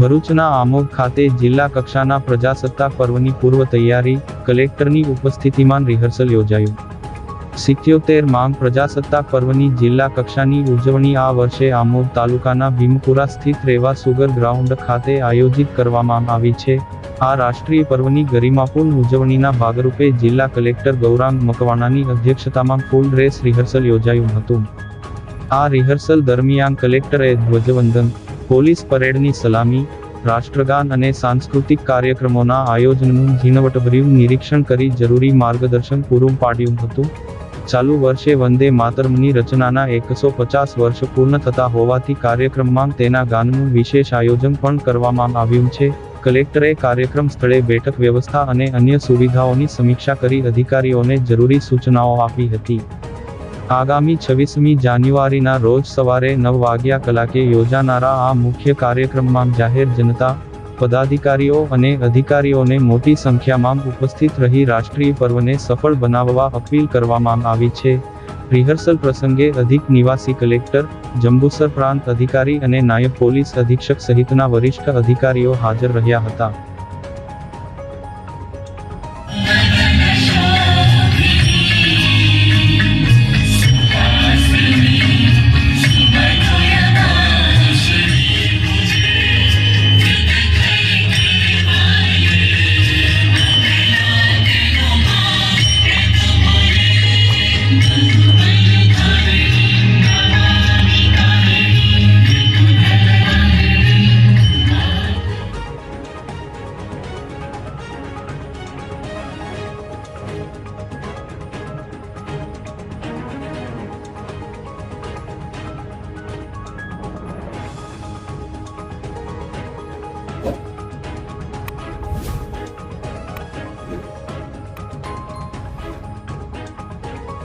ભરૂચના આમોદ ખાતે જિલ્લા કક્ષાના પ્રજાસત્તાક પર્વની પૂર્વ તૈયારી, કલેક્ટરની ઉપસ્થિતિમાં રિહર્સલ યોજાયું. સિત્યોતેર માંગ પ્રજાસત્તાક પર્વની જિલ્લા કક્ષાની ઉજવણી આ વર્ષે આમોદ તાલુકાના ભીમપુરા સ્થિત રેવા સુગર ગ્રાઉન્ડ ખાતે આયોજિત કરવામાં આવી છે. આ રાષ્ટ્રીય પર્વની ગરિમાપૂર્ણ ઉજવણીના ભાગરૂપે જિલ્લા કલેક્ટર ગૌરાંગ મકવાણાની અધ્યક્ષતામાં ફૂલ ડ્રેસ રિહર્સલ યોજાયું હતું. આ રિહર્સલ દરમિયાન કલેક્ટરે ધ્વજવંદન પોલીસ પરેડની સલામી, રાષ્ટ્રગાન અને સાંસ્કૃતિક કાર્યક્રમોના આયોજનનું ઝીણવટભર્યું નિરીક્ષણ કરી જરૂરી માર્ગદર્શન પૂરું પાડ્યું હતું. ચાલુ વર્ષે વંદે માતરમની રચનાના એકસો પચાસ વર્ષ પૂર્ણ થતા હોવાથી કાર્યક્રમમાં તેના ગાનનું વિશેષ આયોજન પણ કરવામાં આવ્યું છે. કલેક્ટરે કાર્યક્રમ સ્થળે બેઠક વ્યવસ્થા અને અન્ય સુવિધાઓની સમીક્ષા કરી અધિકારીઓને જરૂરી સૂચનાઓ આપી હતી. આગામી છવ્વીસમી જાન્યુઆરીના રોજ સવારે નવ વાગ્યા કલાકે યોજાનારા આ મુખ્ય કાર્યક્રમમાં જાહેર જનતા, પદાધિકારીઓ અને અધિકારીઓને મોટી સંખ્યામાં ઉપસ્થિત રહી રાષ્ટ્રીય પર્વને સફળ બનાવવા અપીલ કરવામાં આવી છે. રિહર્સલ પ્રસંગે અધિક નિવાસી કલેક્ટર, જંબુસર પ્રાંત અધિકારી અને નાયબ પોલીસ અધિક્ષક સહિતના વરિષ્ઠ અધિકારીઓ હાજર રહ્યા હતા.